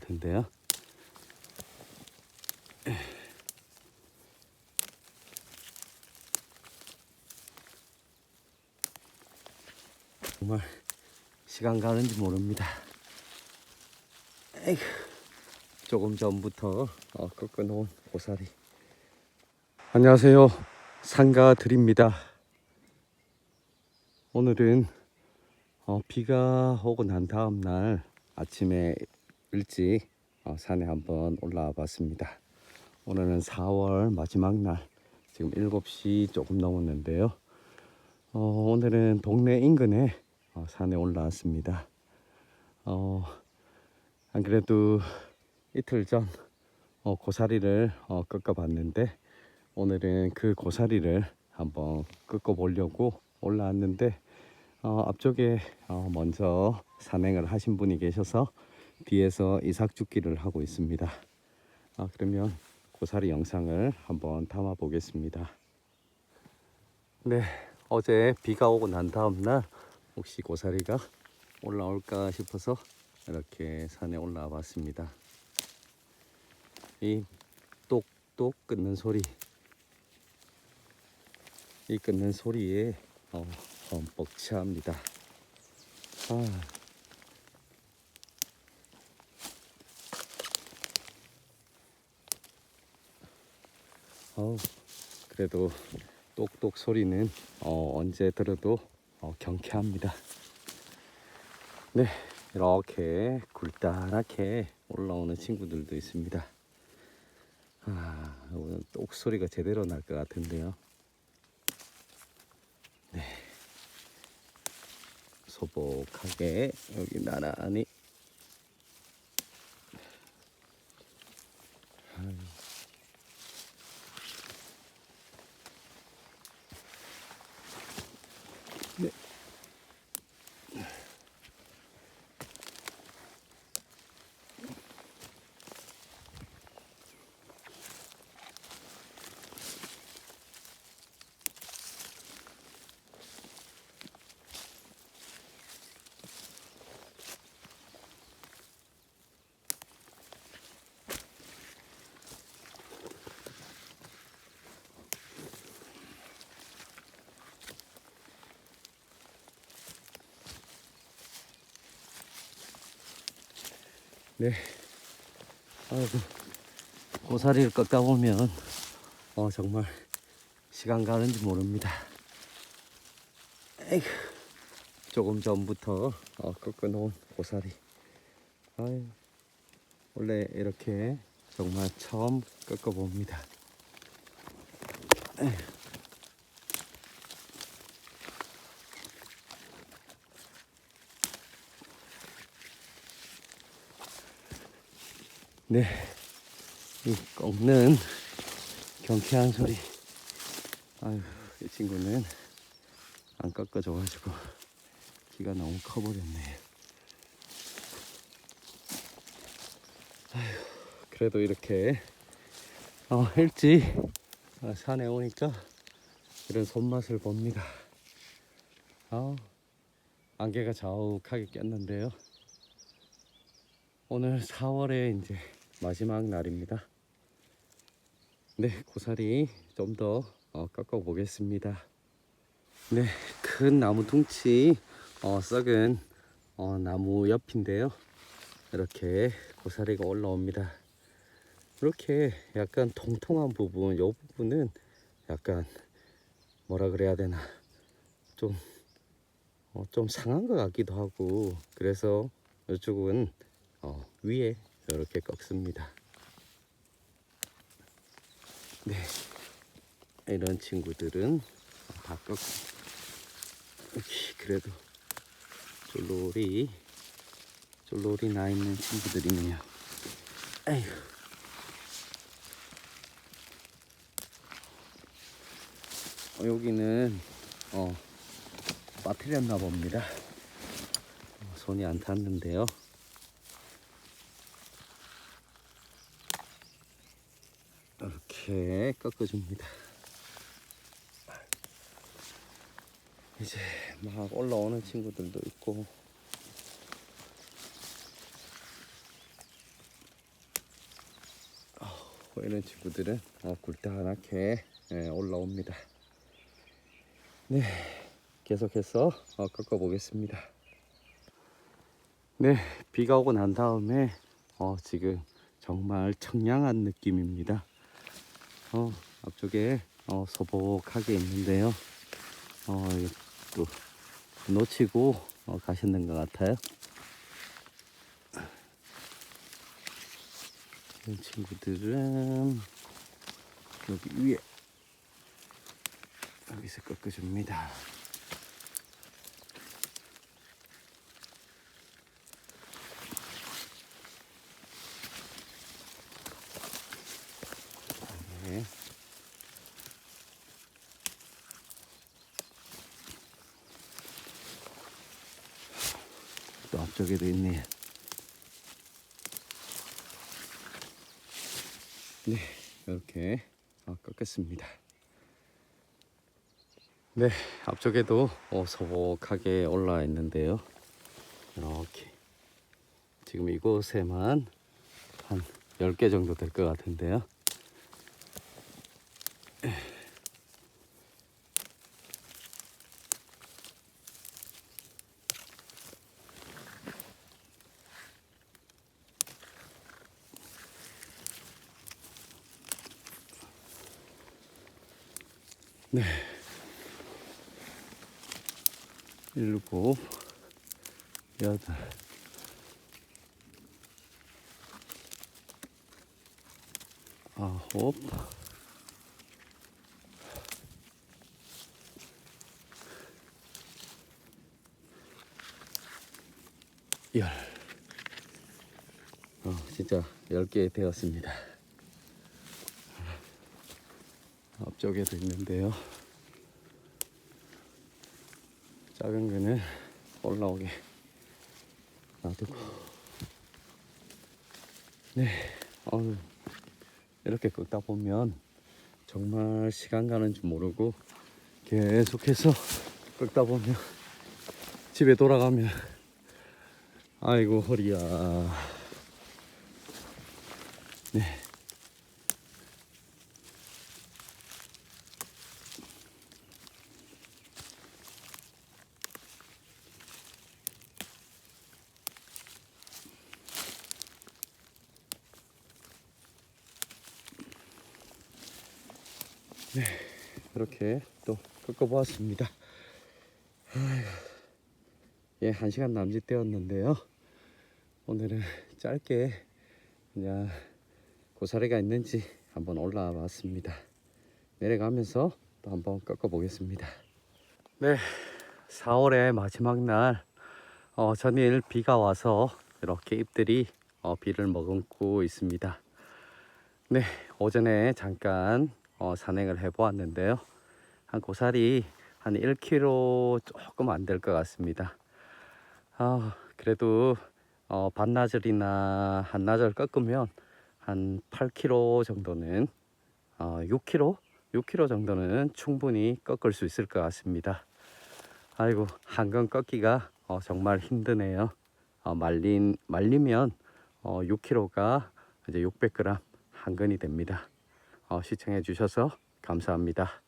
같은데요. 정말 시간 가는지 모릅니다. 에이구, 조금 전부터 어, 꺾어놓은 고사리. 안녕하세요. 상가들입니다. 오늘은 어, 비가 오고 난 다음 날 아침에 일찍 어, 산에 한번 올라와 봤습니다. 오늘은 4월 마지막 날 지금 7시 조금 넘었는데요. 어, 오늘은 동네 인근에 어, 산에 올라왔습니다. 어, 안 그래도 이틀 전 어, 고사리를 어, 꺾어봤는데 오늘은 그 고사리를 한번 꺾어보려고 올라왔는데 어, 앞쪽에 어, 먼저 산행을 하신 분이 계셔서 뒤에서 이삭죽기를 하고 있습니다. 아, 그러면 고사리 영상을 한번 담아 보겠습니다. 네, 어제 비가 오고 난 다음 날 혹시 고사리가 올라올까 싶어서 이렇게 산에 올라와 봤습니다. 이 똑똑 끊는 소리, 이 끊는 소리에 어, 흠뻑 취합니다. 아. 어우, 그래도 똑똑 소리는 어, 언제 들어도 어, 경쾌합니다. 네, 이렇게 굴단하게 올라오는 친구들도 있습니다. 아, 오늘 똑 소리가 제대로 날 것 같은데요. 네, 소복하게 여기 나란히. 네. 아이고, 고사리를 꺾다 보면, 어, 정말, 시간 가는지 모릅니다. 에이구, 조금 전부터, 어, 꺾어 놓은 고사리. 아유, 원래 이렇게 정말 처음 꺾어 봅니다. 네, 이 꺾는 경쾌한 소리. 아유, 이 친구는 안 꺾어줘가지고 키가 너무 커버렸네. 아유, 그래도 이렇게 어, 일찍 어, 산에 오니까 이런 손맛을 봅니다. 아, 안개가 자욱하게 꼈는데요. 오늘 4월에 이제 마지막 날입니다. 네, 고사리 좀더 어, 꺾어 보겠습니다. 네, 큰 나무 둥치 어, 썩은 어, 나무 옆인데요. 이렇게 고사리가 올라옵니다. 이렇게 약간 통통한 부분, 이 부분은 약간 뭐라 그래야 되나 좀, 어, 좀 상한 것 같기도 하고 그래서 이쪽은 어, 위에 이렇게 꺾습니다. 네, 이런 친구들은 다 꺾고 그래도 쫄로리 쫄로리 나 있는 친구들이네요. 에휴. 어, 여기는 어 빠뜨렸나 봅니다. 어, 손이 안 닿는데요. 이렇게 꺾어줍니다. 이제 막 올라오는 친구들도 있고 뭐 이런 친구들은 어, 굴다랗게 예, 올라옵니다. 네, 계속해서 어, 꺾어 보겠습니다. 네, 비가 오고 난 다음에 어, 지금 정말 청량한 느낌입니다. 어, 앞쪽에 어, 소복하게 있는데요. 어, 또 놓치고 어, 가시는 것 같아요. 이 친구들은 여기 위에 여기서 꺾어줍니다. 네. 또 앞쪽에도 있네요. 네, 이렇게 어, 꺾겠습니다. 네, 앞쪽에도 어, 소복하게 올라와 있는데요. 이렇게 지금 이곳에만 한 10개 정도 될 것 같은데요. 네. 일곱, 여덟, 아홉, 열. 어, 진짜 열 개 되었습니다. 앞쪽에도 있는데요. 작은 거는 올라오게 놔두고. 네, 어우, 이렇게 걷다 보면 정말 시간 가는 줄 모르고 계속해서 걷다 보면 집에 돌아가면 아이고 허리야. 네. 이렇게 또 꺾어보았습니다. 예, 한 시간 남짓 되었는데요. 오늘은 짧게 그냥 고사리가 있는지 한번 올라와 봤습니다. 내려가면서 또 한번 꺾어 보겠습니다. 네, 4월의 마지막 날 어, 전일 비가 와서 이렇게 잎들이 어, 비를 머금고 있습니다. 네, 오전에 잠깐 어, 산행을 해보았는데요. 한 고사리 한 1km 조금 안 될 것 같습니다. 아, 그래도 어, 반나절이나 한나절 꺾으면 한 8km 정도는 어, 6km? 6km 정도는 충분히 꺾을 수 있을 것 같습니다. 아이고 한건 꺾기가 어, 정말 힘드네요. 어, 말린 말리면 어, 6kg가 이제 600g 한건이 됩니다. 어, 시청해 주셔서 감사합니다.